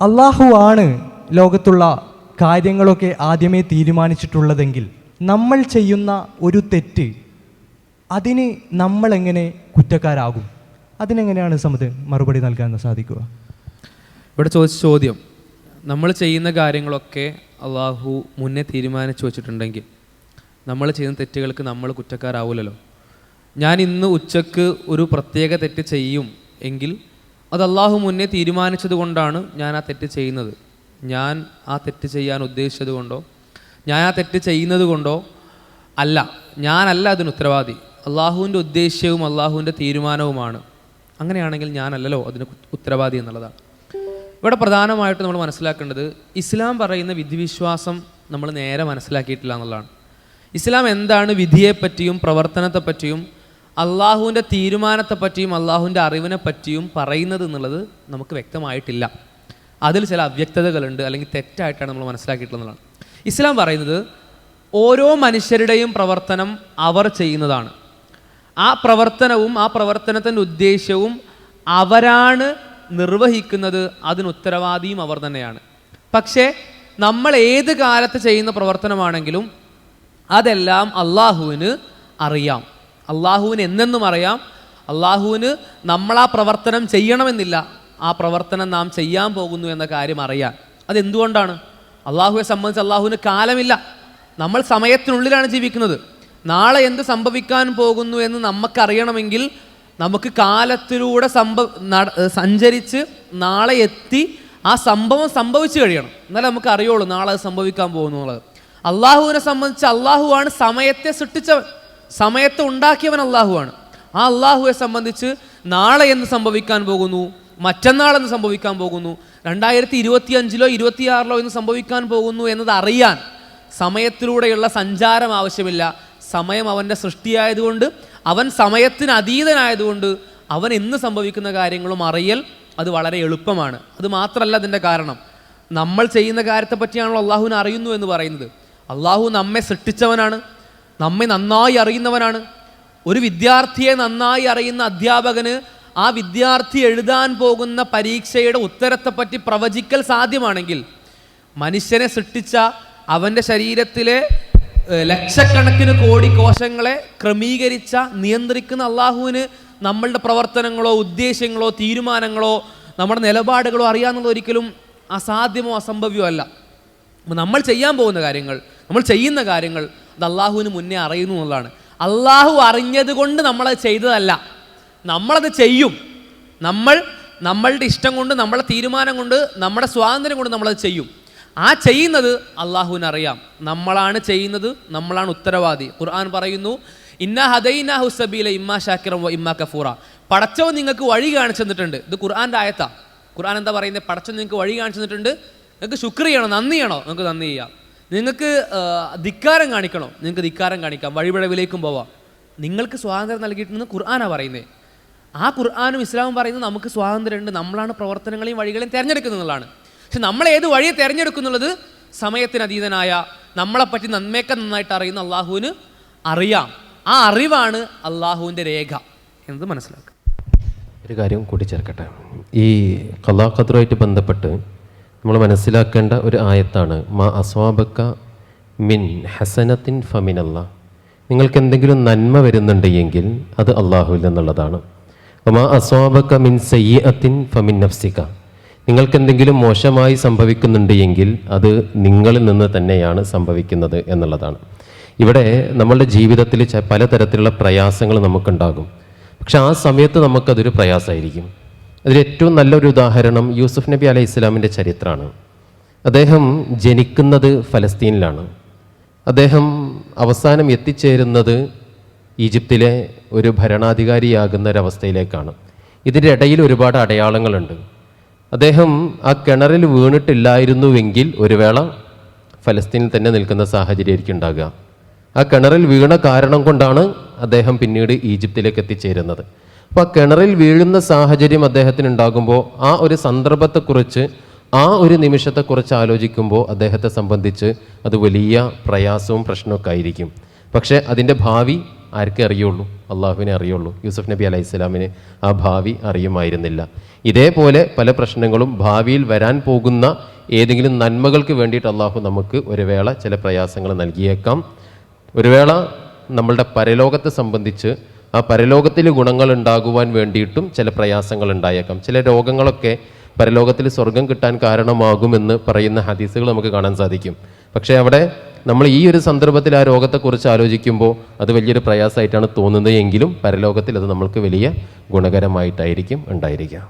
അള്ളാഹു ആണ് ലോകത്തുള്ള കാര്യങ്ങളൊക്കെ ആദ്യമേ തീരുമാനിച്ചിട്ടുള്ളതെങ്കിൽ നമ്മൾ ചെയ്യുന്ന ഒരു തെറ്റ് അതിന് നമ്മളെങ്ങനെ കുറ്റക്കാരാകും? അതിനെങ്ങനെയാണ് സമത് മറുപടി നൽകാൻ സാധിക്കുക? ഇവിടെ ചോദിച്ച ചോദ്യം നമ്മൾ ചെയ്യുന്ന കാര്യങ്ങളൊക്കെ അള്ളാഹു മുന്നേ തീരുമാനിച്ചു വെച്ചിട്ടുണ്ടെങ്കിൽ നമ്മൾ ചെയ്യുന്ന തെറ്റുകൾക്ക് നമ്മൾ കുറ്റക്കാരാവില്ലല്ലോ ഞാൻ ഇന്ന് ഉച്ചയ്ക്ക് ഒരു പ്രത്യേക തെറ്റ് ചെയ്യും എങ്കിൽ അത് അള്ളാഹു മുന്നേ തീരുമാനിച്ചത് കൊണ്ടാണ് ഞാൻ ആ തെറ്റ് ചെയ്യുന്നത്. ഞാൻ ആ തെറ്റ് ചെയ്യാൻ ഉദ്ദേശിച്ചത് കൊണ്ടോ ഞാൻ ആ തെറ്റ് ചെയ്യുന്നത് കൊണ്ടോ അല്ല ഞാനല്ല അതിന് ഉത്തരവാദി. അള്ളാഹുവിന്റെ ഉദ്ദേശ്യവും അള്ളാഹുവിന്റെ തീരുമാനവുമാണ്. അങ്ങനെയാണെങ്കിൽ ഞാനല്ലല്ലോ അതിന് ഉത്തരവാദി എന്നുള്ളതാണ്. ഇവിടെ പ്രധാനമായിട്ട് നമ്മൾ മനസ്സിലാക്കേണ്ടത് ഇസ്ലാം പറയുന്ന വിധിവിശ്വാസം നമ്മൾ നേരെ മനസ്സിലാക്കിയിട്ടില്ല എന്നുള്ളതാണ്. ഇസ്ലാം എന്താണ് വിധിയെപ്പറ്റിയും പ്രവർത്തനത്തെപ്പറ്റിയും അള്ളാഹുവിന്റെ തീരുമാനത്തെപ്പറ്റിയും അള്ളാഹുവിന്റെ അറിവിനെ പറ്റിയും പറയുന്നത് എന്നുള്ളത് നമുക്ക് വ്യക്തമായിട്ടില്ല. അതിൽ ചില അവ്യക്തതകളുണ്ട് അല്ലെങ്കിൽ തെറ്റായിട്ടാണ് നമ്മൾ മനസ്സിലാക്കിയിട്ടുള്ളതാണ്. ഇസ്ലാം പറയുന്നത് ഓരോ മനുഷ്യരുടെയും പ്രവർത്തനം അവർ ചെയ്യുന്നതാണ്. ആ പ്രവർത്തനവും ആ പ്രവർത്തനത്തിന്റെ ഉദ്ദേശ്യവും അവരാണ് നിർവഹിക്കുന്നത് അതിന് ഉത്തരവാദിയും അവർ തന്നെയാണ്. പക്ഷേ നമ്മൾ ഏത് കാലത്ത് ചെയ്യുന്ന പ്രവർത്തനമാണെങ്കിലും അതെല്ലാം അള്ളാഹുവിന് അറിയാം. അള്ളാഹുവിന് എന്നെന്നും അറിയാം. അള്ളാഹുവിന് നമ്മൾ ആ പ്രവർത്തനം ചെയ്യണമെന്നില്ല. ആ പ്രവർത്തനം നാം ചെയ്യാൻ പോകുന്നു എന്ന കാര്യം അറിയാൻ. അതെന്തുകൊണ്ടാണ്? അള്ളാഹുവെ സംബന്ധിച്ച് അള്ളാഹുവിന് കാലമില്ല. നമ്മൾ സമയത്തിനുള്ളിലാണ് ജീവിക്കുന്നത്. നാളെ എന്ത് സംഭവിക്കാൻ പോകുന്നു എന്ന് നമുക്കറിയണമെങ്കിൽ നമുക്ക് കാലത്തിലൂടെ സംഭവ സഞ്ചരിച്ച് നാളെ എത്തി ആ സംഭവം സംഭവിച്ചു കഴിയണം. എന്നാലേ നമുക്ക് അറിയുള്ളൂ നാളെ അത് സംഭവിക്കാൻ പോകുന്നു എന്നുള്ളത്. അള്ളാഹുവിനെ സംബന്ധിച്ച് അള്ളാഹുവാണ് സമയത്തെ സൃഷ്ടിച്ചവൻ. സമയത്തെ ഉണ്ടാക്കിയവൻ അള്ളാഹുവാണ് ആ അള്ളാഹുവെ സംബന്ധിച്ച് നാളെ എന്ന് സംഭവിക്കാൻ പോകുന്നു? മറ്റന്നാൾ എന്ന് സംഭവിക്കാൻ പോകുന്നു? രണ്ടായിരത്തി ഇരുപത്തി അഞ്ചിലോ ഇരുപത്തിയാറിലോ എന്ന് സംഭവിക്കാൻ പോകുന്നു എന്നത് അറിയാൻ സമയത്തിലൂടെയുള്ള സഞ്ചാരം ആവശ്യമില്ല. സമയം അവന്റെ സൃഷ്ടിയായതുകൊണ്ട് അവൻ സമയത്തിന് അതീതനായതുകൊണ്ട് അവൻ എന്ന് സംഭവിക്കുന്ന കാര്യങ്ങളും അറിയൽ അത് വളരെ എളുപ്പമാണ്. അത് മാത്രമല്ല അതിന്റെ കാരണം. നമ്മൾ ചെയ്യുന്ന കാര്യത്തെ പറ്റിയാണല്ലോ അള്ളാഹുവിനെ അറിയുന്നു എന്ന് പറയുന്നത്. അള്ളാഹു നമ്മെ സൃഷ്ടിച്ചവനാണ്. നമ്മെ നന്നായി അറിയുന്നവനാണ്. ഒരു വിദ്യാർത്ഥിയെ നന്നായി അറിയുന്ന അധ്യാപകന് ആ വിദ്യാർത്ഥി എഴുതാൻ പോകുന്ന പരീക്ഷയുടെ ഉത്തരത്തെപ്പറ്റി പ്രവചിക്കൽ സാധ്യമാണെങ്കിൽ മനുഷ്യനെ സൃഷ്ടിച്ച അവന്റെ ശരീരത്തിലെ ലക്ഷക്കണക്കിന് കോടി കോശങ്ങളെ ക്രമീകരിച്ച നിയന്ത്രിക്കുന്ന അള്ളാഹുവിന് നമ്മളുടെ പ്രവർത്തനങ്ങളോ ഉദ്ദേശ്യങ്ങളോ തീരുമാനങ്ങളോ നമ്മുടെ നിലപാടുകളോ അറിയാമെന്നുള്ളത് ഒരിക്കലും അസാധ്യമോ അസംഭവ്യമോ അല്ല. നമ്മൾ ചെയ്യാൻ പോകുന്ന കാര്യങ്ങൾ നമ്മൾ ചെയ്യുന്ന കാര്യങ്ങൾ അത് അള്ളാഹുവിന് മുന്നേ അറിയുന്നു എന്നുള്ളതാണ്. അള്ളാഹു അറിഞ്ഞത് കൊണ്ട് നമ്മളത് ചെയ്തതല്ല. നമ്മളത് ചെയ്യും. നമ്മൾ നമ്മളുടെ ഇഷ്ടം കൊണ്ട് നമ്മളെ തീരുമാനം കൊണ്ട് നമ്മുടെ സ്വാതന്ത്ര്യം കൊണ്ട് നമ്മളത് ചെയ്യും. ആ ചെയ്യുന്നത് അള്ളാഹുവിന് അറിയാം. നമ്മളാണ് ചെയ്യുന്നത് നമ്മളാണ് ഉത്തരവാദി. ഖുർആൻ പറയുന്നു ഇന്ന ഹദൈന ഹുസബീല ഇമ്മാ ഷാക്കിറം ഇമ്മാ കഫൂറ. പടച്ചവൻ നിങ്ങൾക്ക് വഴി കാണിച്ചു തന്നിട്ടുണ്ട്. ഇത് ഖുർആന്റെ ആയത്താ. ഖുർആൻ എന്താ പറയുന്നത് പടച്ചവൻ നിങ്ങൾക്ക് വഴി കാണിച്ചു തന്നിട്ടുണ്ട്. നിങ്ങൾക്ക് ശുക്രിയാണോ നന്ദിയാണോ? നിങ്ങൾക്ക് നന്ദി ചെയ്യാം. നിങ്ങൾക്ക് ധിക്കാരം കാണിക്കണം? നിങ്ങൾക്ക് ധിക്കാരം കാണിക്കാം. വഴിപിഴവിലേക്കും പോവാം. നിങ്ങൾക്ക് സ്വാതന്ത്ര്യം നൽകിയിട്ടുണ്ടെന്ന് ഖുർആാനാണ് പറയുന്നത് ആ ഖുർആാനും ഇസ്ലാമും പറയുന്നത് നമുക്ക് സ്വാതന്ത്ര്യമുണ്ട്. നമ്മളാണ് പ്രവർത്തനങ്ങളെയും വഴികളെയും തിരഞ്ഞെടുക്കുന്നത് എന്നുള്ളതാണ്. പക്ഷെ നമ്മൾ ഏത് വഴിയെ തിരഞ്ഞെടുക്കുന്നുള്ളത്? സമയത്തിനതീതനായ നമ്മളെപ്പറ്റി നന്മയൊക്കെ നന്നായിട്ട് അറിയുന്ന അള്ളാഹുവിന് അറിയാം. ആ അറിവാണ് അള്ളാഹുവിന്റെ രേഖ എന്നത് മനസ്സിലാക്കുക. ഒരു കാര്യം കൂട്ടിച്ചേർക്കട്ടെ. ഈ കലാഖദ്റുമായിട്ട് ബന്ധപ്പെട്ട് നമ്മൾ മനസ്സിലാക്കേണ്ട ഒരു ആയത്താണ് മാ അസ്വാബക്ക മിൻ ഹസനത്തിൻ ഫമിനല്ല. നിങ്ങൾക്ക് എന്തെങ്കിലും നന്മ വരുന്നുണ്ട് എങ്കിൽ അത് അള്ളാഹുവിൽ നിന്നുള്ളതാണ്. മാ അസ്വാബക്ക മിൻ സയ്യത്തിൻ ഫമിൻ നഫ്സിക്ക നിങ്ങൾക്ക് എന്തെങ്കിലും മോശമായി സംഭവിക്കുന്നുണ്ട് എങ്കിൽ അത് നിങ്ങളിൽ നിന്ന് തന്നെയാണ് സംഭവിക്കുന്നത് എന്നുള്ളതാണ്. ഇവിടെ നമ്മളുടെ ജീവിതത്തിൽ പലതരത്തിലുള്ള പ്രയാസങ്ങൾ നമുക്കുണ്ടാകും. പക്ഷെ ആ സമയത്ത് നമുക്കതൊരു പ്രയാസമായിരിക്കും. അതിൽ ഏറ്റവും നല്ലൊരു ഉദാഹരണം യൂസുഫ് നബി അലൈഹി ഇസ്ലാമിന്റെ ചരിത്രമാണ്. അദ്ദേഹം ജനിക്കുന്നത് ഫലസ്തീനിലാണ്. അദ്ദേഹം അവസാനം എത്തിച്ചേരുന്നത് ഈജിപ്തിലെ ഒരു ഭരണാധികാരിയാകുന്ന ഒരവസ്ഥയിലേക്കാണ്. ഇതിന്റെ ഇടയിൽ ഒരുപാട് അടയാളങ്ങളുണ്ട്. അദ്ദേഹം ആ കിണറിൽ വീണിട്ടില്ലായിരുന്നുവെങ്കിൽ ഒരു വേള ഫലസ്തീനിൽ തന്നെ നിൽക്കുന്ന സാഹചര്യമായിരിക്കും ഉണ്ടാകുക. ആ കിണറിൽ വീണ കാരണം കൊണ്ടാണ് അദ്ദേഹം പിന്നീട് ഈജിപ്തിലേക്ക് എത്തിച്ചേരുന്നത്. അപ്പോൾ കിണറിൽ വീഴുന്ന സാഹചര്യം അദ്ദേഹത്തിന് ഉണ്ടാകുമ്പോൾ ആ ഒരു സന്ദർഭത്തെക്കുറിച്ച് ആ ഒരു നിമിഷത്തെക്കുറിച്ച് ആലോചിക്കുമ്പോൾ അദ്ദേഹത്തെ സംബന്ധിച്ച് അത് വലിയ പ്രയാസവും പ്രശ്നമൊക്കെ ആയിരിക്കും. പക്ഷേ അതിന്റെ ഭാവി ആർക്കേ അറിയുള്ളൂ? അള്ളാഹുവിനെ അറിയുള്ളൂ. യൂസഫ് നബി അലൈഹി സ്വലാമിന് ആ ഭാവി അറിയുമായിരുന്നില്ല. ഇതേപോലെ പല പ്രശ്നങ്ങളും ഭാവിയിൽ വരാൻ പോകുന്ന ഏതെങ്കിലും നന്മകൾക്ക് വേണ്ടിയിട്ട് അള്ളാഹു നമുക്ക് ഒരു വേള ചില പ്രയാസങ്ങൾ നൽകിയേക്കാം. ഒരു വേള നമ്മളുടെ പരലോകത്തെ സംബന്ധിച്ച് ആ പരലോകത്തിൽ ഗുണങ്ങൾ ഉണ്ടാകുവാൻ വേണ്ടിയിട്ടും ചില പ്രയാസങ്ങൾ ഉണ്ടായേക്കാം. ചില രോഗങ്ങളൊക്കെ പരലോകത്തിൽ സ്വർഗം കിട്ടാൻ കാരണമാകുമെന്ന് പറയുന്ന ഹദീസുകൾ നമുക്ക് കാണാൻ സാധിക്കും. പക്ഷേ അവിടെ നമ്മൾ ഈ ഒരു സന്ദർഭത്തിൽ ആ രോഗത്തെക്കുറിച്ച് ആലോചിക്കുമ്പോൾ അത് വലിയൊരു പ്രയാസമായിട്ടാണ് തോന്നുന്നത് എങ്കിലും പരലോകത്തിൽ അത് നമ്മൾക്ക് വലിയ ഗുണകരമായിട്ടായിരിക്കും ഉണ്ടായിരിക്കുക.